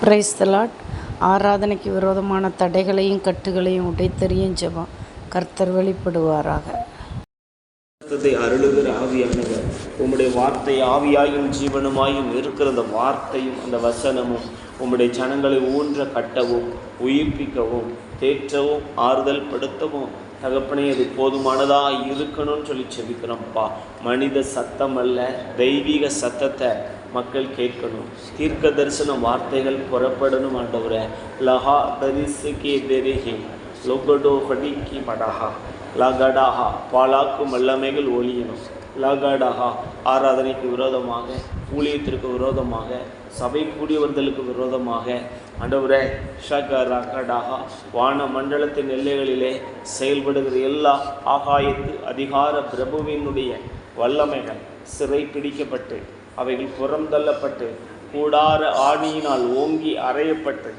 Price தலாட் ஆராதனைக்கு விரோதமான தடைகளையும் கட்டுகளையும் உடைத்தறியும் ஜெபம். கர்த்தர் வெளிப்படுவாராக. அருளுகிற ஆவியானவர் உம்முடைய வார்த்தை ஆவியாயும் ஜீவனுமாயும் இருக்கிற அந்த வார்த்தையும் அந்த வசனமும் உம்முடைய ஜனங்களை ஊன்ற கட்டவும் உயிர்ப்பிக்கவும் தேற்றவும் ஆறுதல் படுத்தவும் தகப்பனே அது போதுமானதாக இருக்கணும்னு சொல்லி செபிக்கிறோம்ப்பா மனித சத்தம் அல்ல தெய்வீக சத்தத்தை மக்கள் கேட்கணும். தீர்க்க தரிசன வார்த்தைகள் புறப்படணும் ஆண்டவரே. லஹா தரிசுகே தெரிஹி லொகடோ ஹடிக்கி மடஹா லகடாஹா பாலாக்கும் வல்லமைகள் ஒளியணும். லகடாஹா ஆராதனைக்கு விரோதமாக ஊழியத்திற்கு விரோதமாக சபை கூடியவர்களுக்கு விரோதமாக ஆண்டவரே ஷக ரகடாஹா வான மண்டலத்தின் எல்லைகளிலே செயல்படுகிற எல்லா ஆகாயத்து அதிகார பிரபுவினுடைய வல்லமைகள் சிறை பிடிக்கப்பட்டு அவைகள் புறந்தள்ளப்பட்டு கூடார ஆணியினால் ஓங்கி அறையப்பட்டு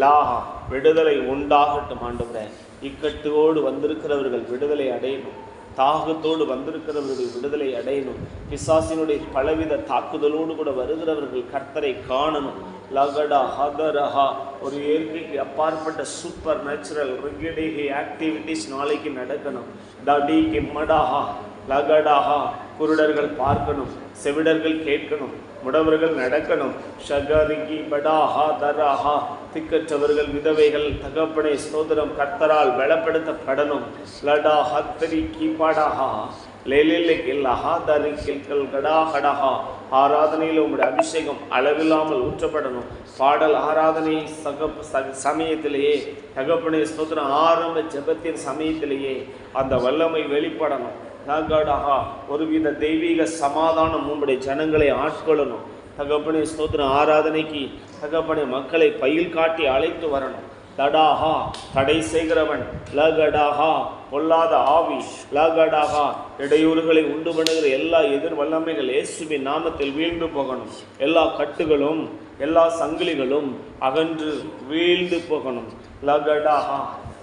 லாஹா விடுதலை உண்டாகட்டும் ஆண்டவரே. இக்கட்டுவோடு வந்திருக்கிறவர்கள் விடுதலை அடையணும். தாகத்தோடு வந்திருக்கிறவர்கள் விடுதலை அடையணும். பிசாசினுடைய பலவித தாக்குதலோடு கூட வருகிறவர்கள் கர்த்தரை காணணும். லகடா ஹதரஹா ஒரு இயற்கைக்கு அப்பாற்பட்ட சூப்பர் நேச்சுரல் ரிகடிகை ஆக்டிவிட்டிஸ் நாளைக்கு நடக்கணும். தடிக்கு மடாஹா லகடாஹா குருடர்கள் பார்க்கணும் செவிடர்கள் கேட்கணும் முடவர்கள் நடக்கணும். ஷகரிகி படாஹா தராஹா திக்கற்றவர்கள் விதவைகள் தகப்பனை ஸ்தோத்திரம் கர்த்தரால் பலப்படுத்தப்படணும். லடா ஹத்தரி கீபாடாஹா லேலில் லஹா தரி கில்கல் கடா கடஹா ஆராதனையில் உங்களுடைய அபிஷேகம் அளவில்லாமல் ஊற்றப்படணும். பாடல் ஆராதனை சக ச- சமயத்திலேயே தகப்பனை ஸ்தோத்திரம் ஆரம்ப ஜெபத்தின் சமயத்திலேயே அந்த வல்லமை வெளிப்படணும். தகடாகா ஒருவித தெய்வீக சமாதானம் உங்களுடைய ஜனங்களை ஆட்கொள்ளணும். தகப்பனை ஸ்தோத்திரம். ஆராதனைக்கு தகப்பனை மக்களை பயில் காட்டி அழைத்து வரணும். தடாஹா தடை செய்கிறவன். லகடாஹா பொல்லாத ஆவி. லகடாஹா இடையூறுகளை உண்டு பண்ணுகிற எல்லா எதிர் வல்லமைகள் இயேசுவின் நாமத்தில் வீழ்ந்து போகணும். எல்லா கட்டுகளும் எல்லா சங்கிலிகளும் அகன்று வீழ்ந்து போகணும். லகடாஹா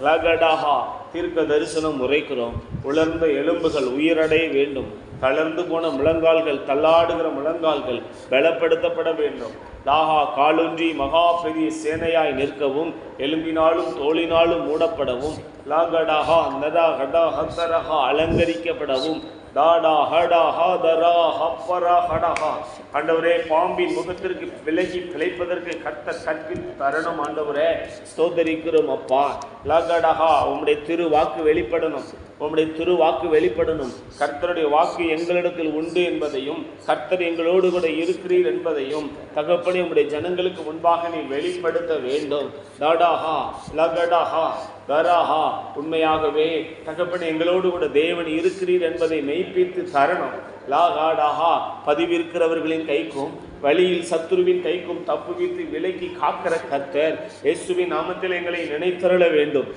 லகடாஹா தீர்க்க தரிசனம் உரைக்கிறோம். உலர்ந்த எலும்புகள் உயிரடைய வேண்டும். தளர்ந்து போன முழங்கால்கள் தள்ளாடுகிற முழங்கால்கள் பலப்படுத்தப்பட வேண்டும். தாகா காலொன்றி மகா பெரிய சேனையாய் நிற்கவும் எலும்பினாலும் தோளினாலும் மூடப்படவும் லாகடாகா நதா ஹதா ஹத்தரஹா அலங்கரிக்கப்படவும் தாடா ஹடா ஹதரா ஹப்பரா ஹடஹா. ஆண்டவரே பாம்பின் முகத்திற்கு விலகி பிழைப்பதற்கு கர்த்தர் கற்பித்து தரணும் ஆண்டவரே. சோதரிக்கிறோம் அப்பா. லகடஹா உம்முடைய திரு வாக்கு வெளிப்படணும். உம்முடைய திரு வாக்கு வெளிப்படணும். கர்த்தருடைய வாக்கு எங்களிடத்தில் உண்டு என்பதையும் கர்த்தர் எங்களோடு கூட இருக்கிறீர் என்பதையும் தகப்பனே உம்முடைய ஜனங்களுக்கு முன்பாக நீ வெளிப்படுத்த வேண்டும். தாடாஹா லகடாஹா தராஹா. உண்மையாகவே தகப்பனே எங்களோடு கூட தேவன் இருக்கிறீர் என்பதை மெய்ப்பித்து தரணும். லாகாடாஹா பதிவிருக்கிறவர்களின் கைக்கும் வழியில் சத்துருவின் கைக்கும் தப்புவித்து விலக்கி காக்கிற கர்த்தர் இயேசுவின் நாமத்தில் எங்களை நினைத்தருள வேண்டும்.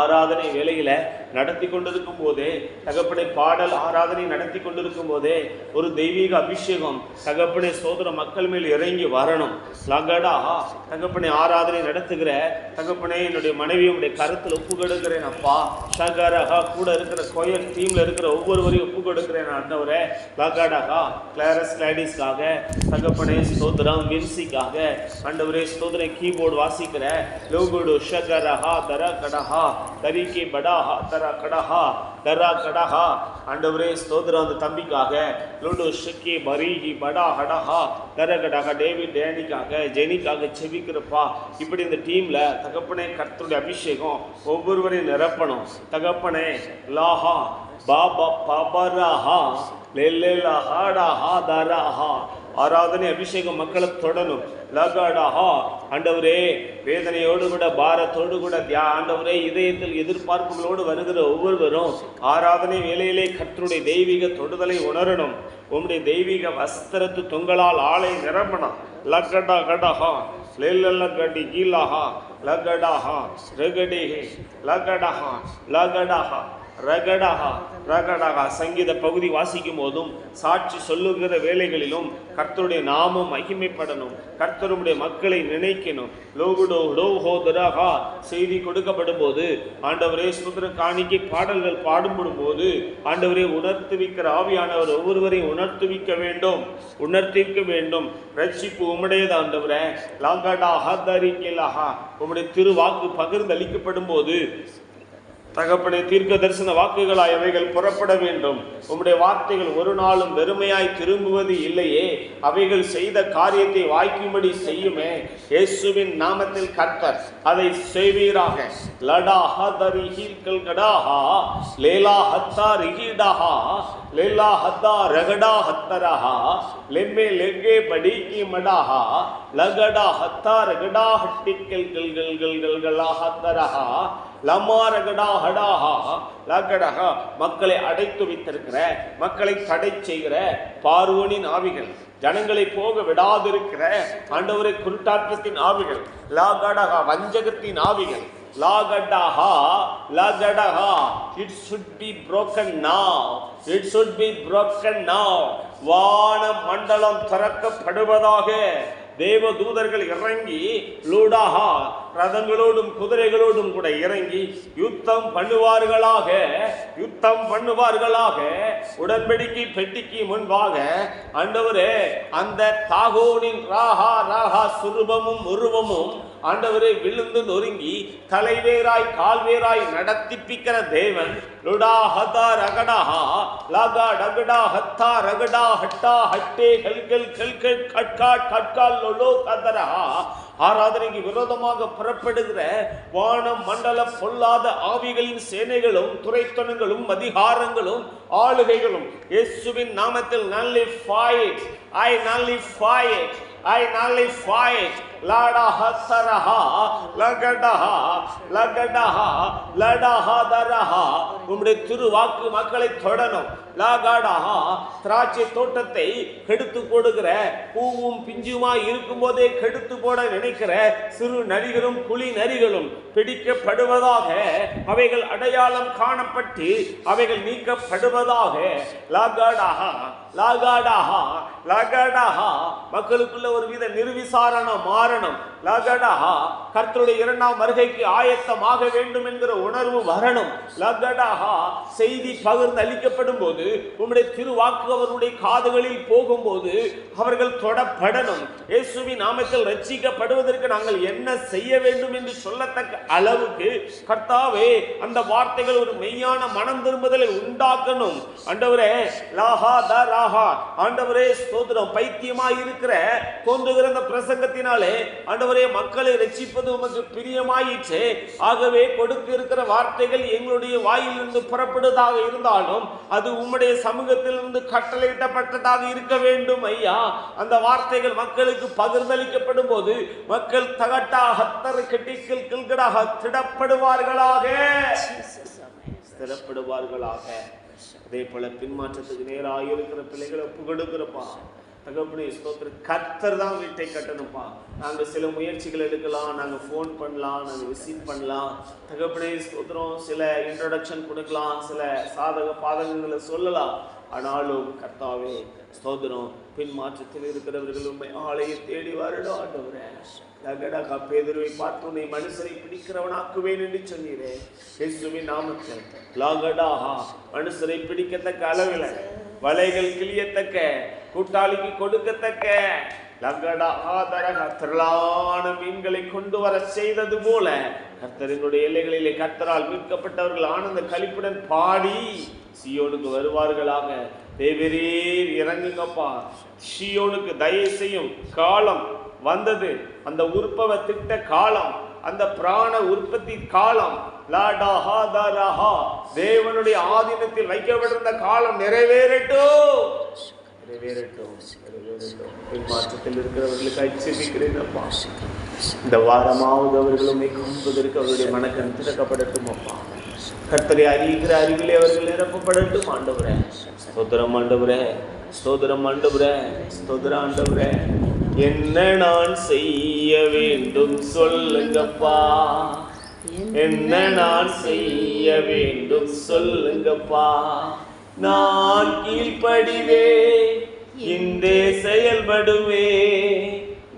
ஆராதனை வேலையில நடத்தி கொண்டிருக்கும் போதே தகப்பனை பாடல் ஆராதனை நடத்தி கொண்டிருக்கும் போதே ஒரு தெய்வீக அபிஷேகம் தகப்பனை சோதர மக்கள் மேல் இறங்கி வரணும். லகடா தகப்பனை ஆராதனை நடத்துகிற தகப்பனை என்னுடைய மனைவி உடைய கருத்தில் ஒப்பு கொடுக்கிறேன் அப்பா. ஷகரஹா கூட இருக்கிற கோயல் டீம்ல இருக்கிற ஒவ்வொருவரையும் ஒப்பு கொடுக்கிறேன் ஆண்டவரே. லகடாகா கிளாரஸ் கிளாடிஸ்க்காக தகப்பனை சோதரம் மியூசிக்காக ஆண்டவரே சோதனை கீபோர்டு வாசிக்கிற லோகுடு ஷகரஹா தர கடஹா தரிக்கே படாஹா தரா கடஹா தரா கடஹா. ஆண்டவரே ஸ்தோத்திரம் அந்த தம்பிக்காக. லுடு ஷக்கி பரீஹி படா ஹடஹா. தர கடஹா டேவிட் டேனிக்காக ஜெனிக்காக செவிக்கிறப்பா இப்படி இந்த டீம்ல தகப்பனே கர்த்தருடைய அபிஷேகம் ஒவ்வொருவரையும் நிரப்பணும். தகப்பனே லாஹா பாபா ஹாடா ஹா தரா ஹா ஆராதனை அபிஷேகம் மக்களை தொடணும். லகடஹா ஆண்டவரே வேதனையோடு கூட பாரத்தோடு கூட தியா ஆண்டவரே இதயத்தில் எதிர்பார்ப்புகளோடு வருகிற ஒவ்வொருவரும் ஆராதனை வேலையிலே கற்றுடைய தெய்வீக தொடுதலை உணரணும். உம்முடைய தெய்வீக வஸ்திரத்து தொங்கலால் ஆலை நிரம்பணும் லக்கடா கடஹா லேலல்ல கடி கீலாஹா லகடாஹா லகடஹா லகடாஹா லகடாஹா. ரகடகா ரகடகா சங்கீத பகுதி வாசிக்கும் போதும் சாட்சி சொல்லுகிற வேலைகளிலும் கர்த்தருடைய நாமம் மகிமைப்படணும் கர்த்தருடைய மக்களை நினைக்கணும். லோகுடோ டோ ஹோதரஹா செய்தி கொடுக்கப்படும் போது ஆண்டவரே சுதந்திர காணிக்கை பாடல்கள் பாடுபடும் போது ஆண்டவரே உணர்த்துவிக்கிற ஆவியானவர் ஒவ்வொருவரையும் உணர்த்துவிக்க வேண்டும் உணர்த்திக்க வேண்டும். ரட்சிப்பு உம்முடையது ஆண்டவரே. லாங்கடா ஹதரிக்கலாஹா உம்முடைய திருவாக்கு பகிர்ந்து அளிக்கப்படும் போது தகப்பனே தீர்க்க தரிசன வாக்குகளாய் அவைகள் புறப்பட வேண்டும். உம்முடைய வார்த்தைகள் ஒரு நாளும் வெறுமையாய் திரும்புவது இல்லையே. அவைகள் செய்த காரியத்தை வாய்க்கும்படி செய்யுமே. இயேசுவின் நாமத்தில் கர்த்தர் அதை செய்வீராக. லடா ஹதரி ஹீல்கல் கடாஹா லேலா ஹத்தா ரிஹிடஹா லேலா ஹத்தா ரகடா ஹத்தரஹா லெம்மே லெங்கே படிக்கி மடாஹா லகடா ஹத்தா ரகடா ஹட்டிக்கல் கல் கல் கல் கல் கல்லா ஹத்தரஹா லமாரகடா ஹடாஹா. லகடஹா. மக்களை அடைத்து வைத்திருக்கிற மக்களை தடை செய்கிற பார்வோனின் ஆவிகள். ஜனங்களை போக விடாதிருக்கிற ஆண்டவரை குருட்டாற்றத்தின் ஆவிகள். லாகடஹா. வஞ்சகத்தின் ஆவிகள். லாகடஹா. லாகடஹா. It should be broken now. It should be broken now வான மண்டலம் திறக்கப்படுவதாக தேவ தூதர்கள் இறங்கி லூடாஹா ரதங்களோடும் குதிரைகளோடும் கூட இறங்கி யுத்தம் பண்ணுவார்களாக யுத்தம் பண்ணுவார்களாக உடன்படிக்கை பெட்டிக்கு முன்பாக. அண்டவரே அந்த தாகோனின் ராகா ராகா சுரூபமும் உருவமும் ஆண்டவரே விழுந்து நொறுங்கி தலைவேராய் கால்வேராய் நடத்திப்பிக்கிற தேவன். லுடா ஹதா ரகடாஹா லாகா டகடா ஹத்தா ரகடா ஹட்டா ஹட்டே கல்கல் கல்கல் கட்கா கட்கால் லொலோ கதரஹா ஆராதனைக்கு விரோதமாக புறப்படுகிற வானம் மண்டல பொல்லாத ஆவிகளின் சேனைகளும் துறைத்தனங்களும் அதிகாரங்களும் ஆளுகைகளும் இயேசுவின் நாமத்தில் நல்லி ஃபைட் ஐ நல்லி ஃபைட் ஐ நல்லி ஃபைட் லாடா ஹசரஹா லகடஹா லகடஹா லடஹா தரஹா உம்முடைய திருவாக்கு மக்களை தொடணும் லாகாடஹா திராட்சை தோட்டத்தை கெடுத்து போடுகிற பூவும் பிஞ்சுமா இருக்கும் போதே கெடுத்து போட நினைக்கிற சிறு நரிகளும் புலி நரிகளும் பிடிக்கப்படுவதாக அவைகள் அடையாளம் காணப்பட்டு அவைகள் நீக்கப்படுவதாக லாகாடாஹா லாகாடாஹா லாகாடாஹா மக்களுக்குள்ள ஒரு வித நிர்விசாரண மாரணம். லதடஹா கர்த்தருடைய இரண்டாம் வருகைக்கு ஆயத்தமாக வேண்டும் என்கிற உணர்வு வரணும். லதடஹா செய்தி பகிர்ந்து அளிக்கப்படும் போது உம்முடைய திருவாக்கு அவருடைய காதுகளில் போகும்போது அவர்கள் தொடப்படணும். இயேசுவின் நாமத்தில் ரட்சிக்கப்படுவதற்கு நாங்கள் என்ன செய்ய வேண்டும் என்று சொல்லத்தக்க அளவுக்கு கர்த்தாவே அந்த வார்த்தைகள் ஒரு மெய்யான மனம் திரும்புதலை உண்டாக்கணும். ஆண்டவரே லாஹா த ராஹா. ஆண்டவரே ஸ்தோத்திரம். பைத்தியமா இருக்கிற தோன்றுகிற அந்த பிரசங்கத்தினாலே ஆண்டவர் மக்களை ரட்சிப்பது உமக்கு பிரியமாயிற்று. ஆகவே கொடுக்க இருக்கிற வார்த்தைகள் எங்களுடைய வாயிலிருந்து புறப்படுவதாக இருந்தாலும் அது உம்முடைய சமூகத்திலிருந்து கட்டளையிடப்பட்டதாக இருக்க வேண்டும் ஐயா. அந்த வார்த்தைகள் மக்களுக்கு பகிர்ந்தளிக்கப்படும் போது மக்கள் தகட்டா ஹத்தர் கெட்டிக்கல் கில்கடாக திடப்படுவார்களாக. ஸ்திரப்படுவார்களாக அதே போல பின்மாற்றத்துக்கு நேராக இருக்கிற பிள்ளைகளை ஒப்பு கொடுக்கிறப்பா தகப்பனே ஸ்தோத்திர கத்தர் தான் வீட்டை கட்டணும்ப்பா நாங்கள் சில முயற்சிகள் எடுக்கலாம் நாங்கள் ஃபோன் பண்ணலாம் நாங்கள் விசிட் பண்ணலாம். தகப்பனே ஸ்தோத்திரம். சில இன்ட்ரடக்ஷன் கொடுக்கலாம் சில சாதக பாதகங்களை சொல்லலாம். ஆனாலும் கர்த்தாவே ஸ்தோத்திரம். பின் மாற்றத்தில் இருக்கிறவர்கள் உண்மை ஆலையை தேடி வரணும் ஆண்டவரே. லகடகா பேதுருவை பார்த்து உன்னை மனுஷரை பிடிக்கிறவனாக்குவேன் என்று சொன்னீரே. இயேசுவின் நாமத்தில். லாகடாஹா மனுஷரை பிடிக்கத்தக்க அளவில் வலைகள் கிளியத்தக்க கூட்டாளிக்கு கொடுக்கத்தக்க லகடா திரளான மீன்களை கொண்டு வர செய்தது போல கர்த்தரினுடைய எல்லைகளிலே கர்த்தரால் மீட்கப்பட்டவர்கள் ஆனந்த கழிப்புடன் பாடி சியோனுக்கு வருவார்களாக. தேவரீர் இறங்குங்கப்பா. சியோனுக்கு தயவு செய்யும் காலம் வந்தது. அந்த உற்பவ திட்ட காலம் அந்த பிராண உற்பத்தி காலம் தேவனுடைய ஆதீனத்தில் வைக்கப்பட்டிருந்த காலம் நிறைவேறட்டும். நிறைவேறட்டும் நிறைவேறட்டும். பின்மாற்றத்தில் இருக்கிறவர்களுக்கு அச்சரிக்கிறேன் அப்பா இந்த வாரமாவது அவர்கள் உண்மை காண்பதற்கு அவருடைய மனக்கண் திறக்கப்படட்டும் அப்பா கர்த்தரை அறிகிற அறிவிலே அவர்கள் நிரப்பப்படட்டும் ஆண்டவரே. ஸ்தோத்திரம் ஆண்டவரே. ஸ்தோத்திரம் ஆண்டவரே. ஸ்தோத்திர ஆண்டவரே. என்ன நான் செய்ய வேண்டும் சொல்லுங்கப்பா. என்ன நான் செய்ய வேண்டும் சொல்லுங்கப்பா. நான் கீழ்ப்படிவே இன்றே செயல்படுவே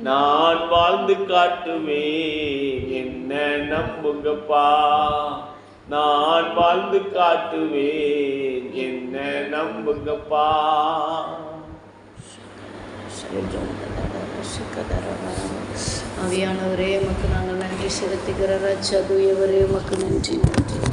நான் வாழ்ந்து காட்டுவேன் என்ன நம்புங்கப்பா? நான் வாழ்ந்து காட்டுவேன் என்ன நம்புங்கப்பா? அவியானவரே உமக்கு நாங்கள் நன்றி செலுத்துகிற ராஜா தூயவரே உமக்கு நன்றி நன்றி நன்றி.